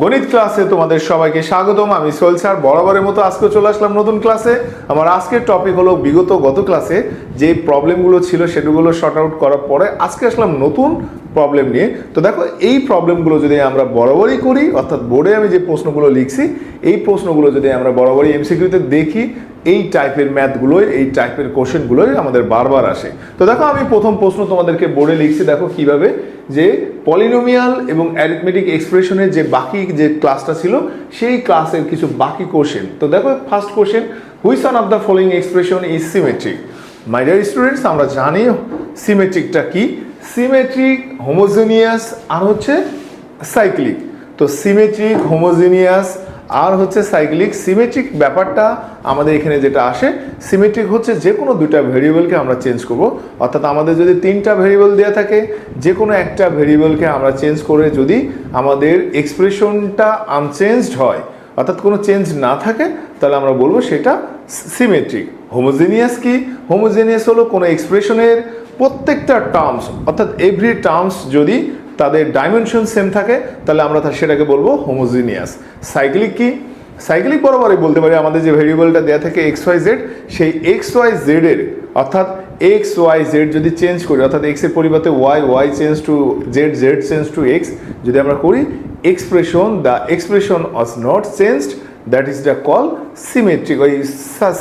গণিত ক্লাসে তোমাদের সবাইকে স্বাগতম। আমি সোহেল স্যার। বরাবরের মতো আজকে চলে আসলাম নতুন ক্লাসে। আমার আজকের টপিক হলো বিগত গত ক্লাসে যে প্রবলেমগুলো ছিল সেগুলো শর্ট আউট করার পরে আজকে আসলাম নতুন প্রবলেম নিয়ে। তো দেখো, এই প্রবলেমগুলো যদি আমরা বরাবরই করি, অর্থাৎ বোর্ডে আমি যে প্রশ্নগুলো লিখছি, এই প্রশ্নগুলো যদি আমরা বরাবরই এমসিকিউতে দেখি এই টাইপের ম্যাথগুলোই এই টাইপের কোশ্চেনগুলোই আমাদের বারবার আসে। তো দেখো, আমি প্রথম প্রশ্ন তোমাদেরকে বোর্ডে লিখছি, দেখো কীভাবে যে পলিনোমিয়াল এবং অ্যারিথমেটিক এক্সপ্রেশনের যে বাকি যে ক্লাসটা ছিল, সেই ক্লাসের কিছু বাকি কোশ্চেন তো দেখো first question which one of the following expression is symmetric my dear students আমরা জানি সিমেট্রিকটা কি। সিমেট্রিক হোমোজেনিয়াস আর হচ্ছে সাইক্লিক তো সিমেট্রিক হোমোজেনিয়াস আর হচ্ছে সাইক্লিক সিমেট্রিক ব্যাপারটা আমাদের এখানে যেটা আসে সিমেট্রিক হচ্ছে যে কোনো দুটা ভেরিয়েবলকে আমরা চেঞ্জ করব। অর্থাৎ আমাদের যদি তিনটা ভেরিয়েবল দেওয়া থাকে যে কোনো একটা ভেরিয়েবলকে আমরা চেঞ্জ করে যদি আমাদের এক্সপ্রেশনটা আনচেঞ্জড হয়, অর্থাৎ কোনো চেঞ্জ না থাকে, তাহলে আমরা বলব সেটা সিমেট্রিক হোমোজেনিয়াস কি? হোমোজেনিয়াস হলো কোনো এক্সপ্রেশনের প্রত্যেকটা টার্মস অর্থাৎ এভরি টার্মস যদি তাদের ডাইমেনশন সেম থাকে, তাহলে আমরা সেটাকে বলব হোমোজিনিয়াস সাইক্লিক কি? সাইক্লিক বরাবরই বলতে পারি, আমাদের যে ভেরিয়েবলটা দেওয়া থাকে এক্স ওয়াই জেড সেই এক্স ওয়াই জেডের অর্থাৎ এক্স ওয়াই জেড যদি চেঞ্জ করি, অর্থাৎ এক্সের পরিবর্তে Y Y change to Z Z change to X যদি আমরা করি expression the expression is not changed that is the call symmetric ওই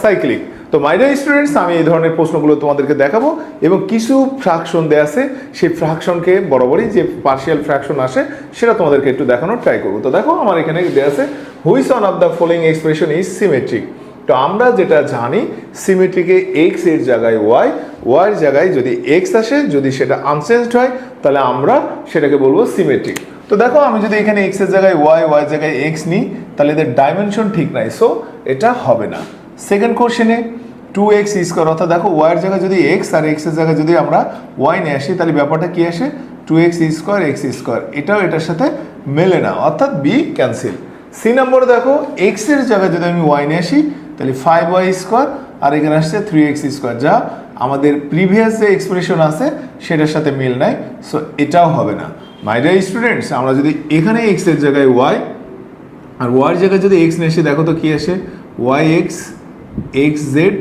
সাইক্লিক তো মাই স্টুডেন্টস আমি এই ধরনের প্রশ্নগুলো তোমাদেরকে দেখাবো এবং কিছু ফ্র্যাকশন দেওয়া আছে, সেই ফ্র্যাকশনকে বরাবরই যে পার্শিয়াল ফ্র্যাকশন আসে, সেটা তোমাদেরকে একটু দেখানোর ট্রাই করব। তো দেখো, আমার এখানে দেওয়া আছে which one of the following expression is symmetric তো আমরা যেটা জানি সিমেট্রিকে এক্সের জায়গায় ওয়াই ওয়াই এর জায়গায় যদি এক্স আসে, যদি সেটা আনচেঞ্জড হয়, তাহলে আমরা সেটাকে বলব সিমেট্রিক তো দেখো, আমি যদি এখানে এক্সের জায়গায় ওয়াই ওয়াই জায়গায় এক্স নিই, তাহলে এদের ডাইমেনশন ঠিক নাই সো এটা হবে না। সেকেন্ড কোশ্চেনে টু এক্স স্কোয়ার অর্থাৎ দেখো ওয়াইয়ের জায়গায় যদি এক্স আর এক্সের জায়গায় যদি আমরা ওয়াই নিয়ে আসি, তাহলে ব্যাপারটা কী আসে? Two X square X square এটাও এটার সাথে মেলে না, অর্থাৎ বি ক্যান্সেল সি নম্বরে দেখো এক্সের জায়গায় যদি আমি ওয়াই নিয়ে আসি, তাহলে ফাইভ ওয়াই স্কোয়ার আর এখানে আসছে থ্রি এক্স স্কোয়ার যা আমাদের প্রিভিয়াস যে এক্সপ্রেশন আছে, সেটার সাথে মিল নাই সো এটাও হবে না। মাই ডিয়ার স্টুডেন্টস আমরা যদি এখানে এক্সের জায়গায় ওয়াই আর ওয়ার জায়গায় যদি এক্স নিয়ে আসি, দেখো তো কী আসে? Y X X Z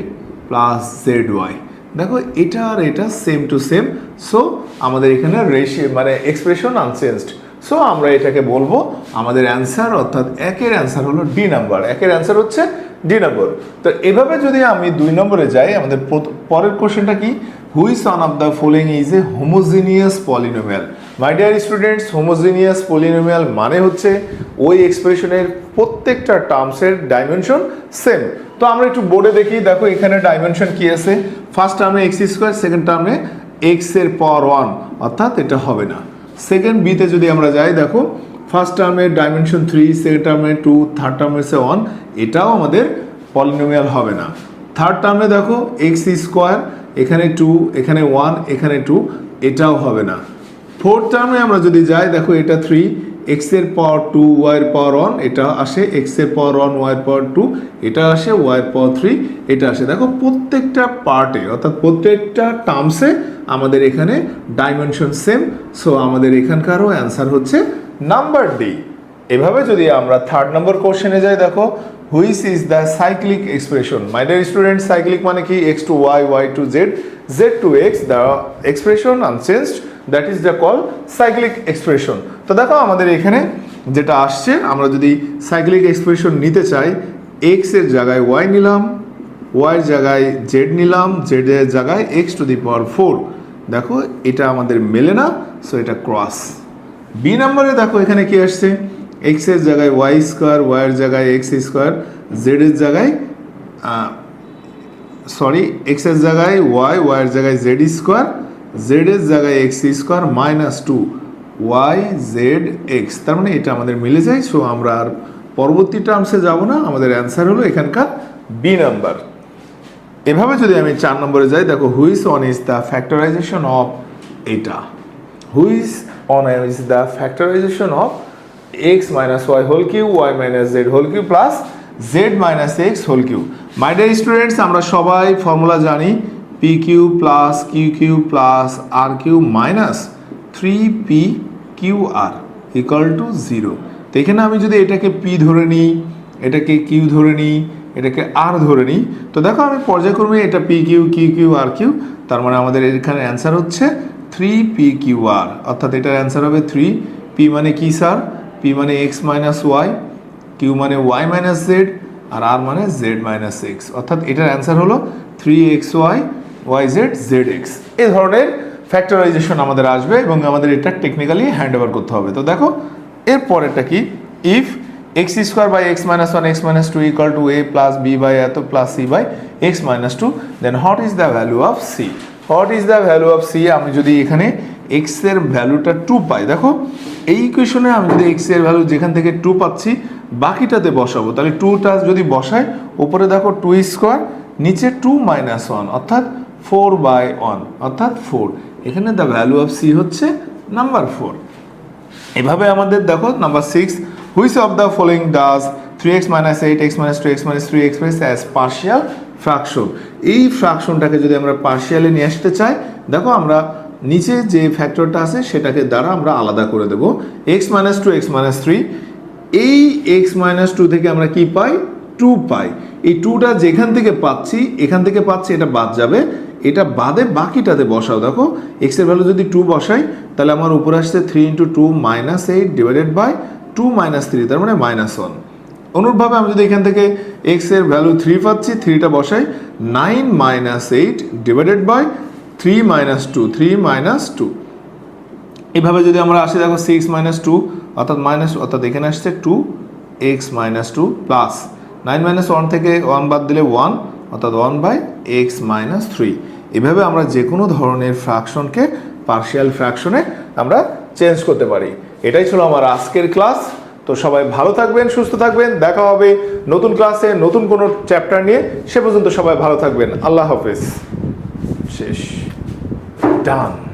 plus Z Y দেখো, এটা আর এটা সেম টু সেম সো আমাদের এখানে রেশি মানে এক্সপ্রেশন আনচেঞ্জড সো আমরা এটাকে বলব, আমাদের অ্যান্সার অর্থাৎ একের অ্যান্সার হলো ডি নাম্বার একের অ্যান্সার হচ্ছে ডি নম্বর তো এভাবে যদি আমি দুই নম্বরে যাই, আমাদের পরের কোশ্চেনটা কি? Which one of the following is a homogeneous polynomial my dear students homogeneous polynomial মানে হচ্ছে ওই এক্সপ্রেশনের প্রত্যেকটা টার্মসের ডাইমেনশন সেম তো আমরা একটু বোর্ডে দেখি, দেখো এখানে ডাইমেনশন কি আছে? ফার্স্ট টার্মে এক্স স্কোয়ার সেকেন্ড টার্মে এক্সের পাওয়ার ওয়ান অর্থাৎ এটা হবে না। সেকেন্ড বিতে যদি আমরা যাই, দেখো ফার্স্ট টার্মে ডাইমেনশন থ্রি সেকেন্ড টার্মে টু থার্ড টার্মে সে ওয়ান এটাও আমাদের পলিনোমিয়াল হবে না। থার্ড টার্মে দেখো এক্স স্কোয়ার এখানে টু এখানে ওয়ান এখানে টু এটাও হবে না। ফোর্থ টার্মে আমরা যদি যাই, দেখো এটা থ্রি এক্সের পাওয়ার টু ওয়াইয়ের পাওয়ার ওয়ান এটা আসে এক্সের পাওয়ার ওয়ান ওয়াইয়ের পাওয়ার টু এটা আসে ওয়াইয়ের পাওয়ার থ্রি এটা আসে। দেখো, প্রত্যেকটা পার্টে অর্থাৎ প্রত্যেকটা টার্মসে আমাদের এখানে ডাইমেনশন সেম সো আমাদের এখানকারও অ্যান্সার হচ্ছে নাম্বার ডি এভাবে যদি আমরা থার্ড নম্বর কোশ্চেনে যাই, দেখো which is the cyclic expression my dear student cyclic মানে কি? X to Y Y to Z Z to X the expression unchanged that is the call cyclic expression তো দেখো আমাদের এখানে যেটা আসছে, আমরা যদি সাইক্লিক এক্সপ্রেশন নিতে চাই এক্সের জায়গায় ওয়াই নিলাম ওয়াইয়ের জায়গায় জেড নিলাম জেডের জায়গায় X to the power four দেখো, এটা আমাদের মেলে না সো এটা ক্রস বি নাম্বারে দেখো, এখানে কি আসছে? এক্সের জায়গায় ওয়াই স্কোয়ার ওয়াইয়ের জায়গায় এক্স স্কোয়ার জেড এর জায়গায় সরি এক্সের জায়গায় ওয়াই ওয়াইয়ের জায়গায় জেড স্কোয়ার জেড এর জায়গায় X square minus two Y Z X তার মানে এটা আমাদের মিলে যায় সো আমরা আর পরবর্তী টার্মসে যাব না, আমাদের অ্যান্সার হলো এখানকার বি নাম্বার এভাবে যদি আমি চার নম্বরে যাই, দেখো which one is the factorization of এটা which one is the factorization of X minus Y whole cube Y minus Z whole cube plus Z minus X whole cube my dear students আমরা সবাই formula জানি P cube plus Q cube plus R cube minus three P Q R equal to zero তো এখানে আমি যদি এটাকে P ধরে নিই, এটাকে কিউ ধরে নিই, এটাকে আর ধরে নিই, তো দেখো আমি পর্যায়ক্রমে এটা P cube Q cube R cube তার মানে আমাদের এখানে অ্যান্সার হচ্ছে থ্রি পি কিউ আর অর্থাৎ এটার অ্যান্সার হবে থ্রি পি মানে কি স্যার পি মানে এক্স মাইনাস ওয়াই কিউ মানে ওয়াই মাইনাস জেড আর আর মানে জেড মাইনাস এক্স অর্থাৎ এটার অ্যান্সার হলো three X Y Y Z Z X এ ধরনের ফ্যাক্টরাইজেশন আমাদের আসবে এবং আমাদের এটা টেকনিক্যালি হ্যান্ড ওভার করতে হবে। তো দেখো এর পরেরটা কি? If X square by X minus one X minus two equal to A plus B by at plus C by X minus two then what is the value of C what is the value of C আমি যদি এখানে এক্সের ভ্যালুটা two পাই, দেখো, এই ইকুয়েশনে আমি যদি এক্সের ভ্যালু যেখান থেকে টু পাচ্ছি, বাকিটাতে বসাবো। তাহলে টুটা যদি বসাই উপরে দেখো টু স্কোয়ার নিচে টু মাইনাস ওয়ান অর্থাৎ ফোর বাই ওয়ান অর্থাৎ ফোর এখানে দ্য ভ্যালু অফ সি হচ্ছে নাম্বার ফোর এভাবে আমাদের দেখো number six which of the following does three X minus eight X minus two X minus three express as partial fraction এই ফ্র্যাকশনটাকে যদি আমরা পার্শিয়ালে নিয়ে আসতে চাই, দেখো আমরা নিচে যে ফ্যাক্টরটা আছে সেটাকে দ্বারা আমরা আলাদা করে দেব। X minus two X minus three এই এক্স মাইনাস টু থেকে আমরা কি পাই? টু পাই। এই টুটা যেখান থেকে পাচ্ছি, এখান থেকে পাচ্ছি, এটা বাদ যাবে। এটা বাদে বাকিটাতে বসাও। দেখো এক্সের ভ্যালু যদি টু বসাই, তাহলে আমার উপরে আসছে three into two minus eight divided by two minus three তার মানে মাইনাস ওয়ান অনুরূপভাবে আমি যদি এখান থেকে এক্সের ভ্যালু থ্রি পাচ্ছি থ্রিটা বসাই nine minus eight divided by three minus two three minus two এভাবে যদি আমরা আসি, দেখো সিক্স মাইনাস টু অর্থাৎ মাইনাস অর্থাৎ এখানে আসছে two X minus two plus nine minus one থেকে ওয়ান বাদ দিলে ওয়ান অর্থাৎ one by X minus three এভাবে আমরা যে কোনো ধরনের ফ্র্যাকশনকে পার্শিয়াল ফ্র্যাকশনে আমরা চেঞ্জ করতে পারি। এটাই ছিল আমার আজকের ক্লাস তো সবাই ভালো থাকবেন, সুস্থ থাকবেন। দেখা হবে নতুন ক্লাসে নতুন কোনো চ্যাপ্টার নিয়ে। সে পর্যন্ত সবাই ভালো থাকবেন। আল্লাহ হাফেজ। শেষ। ডান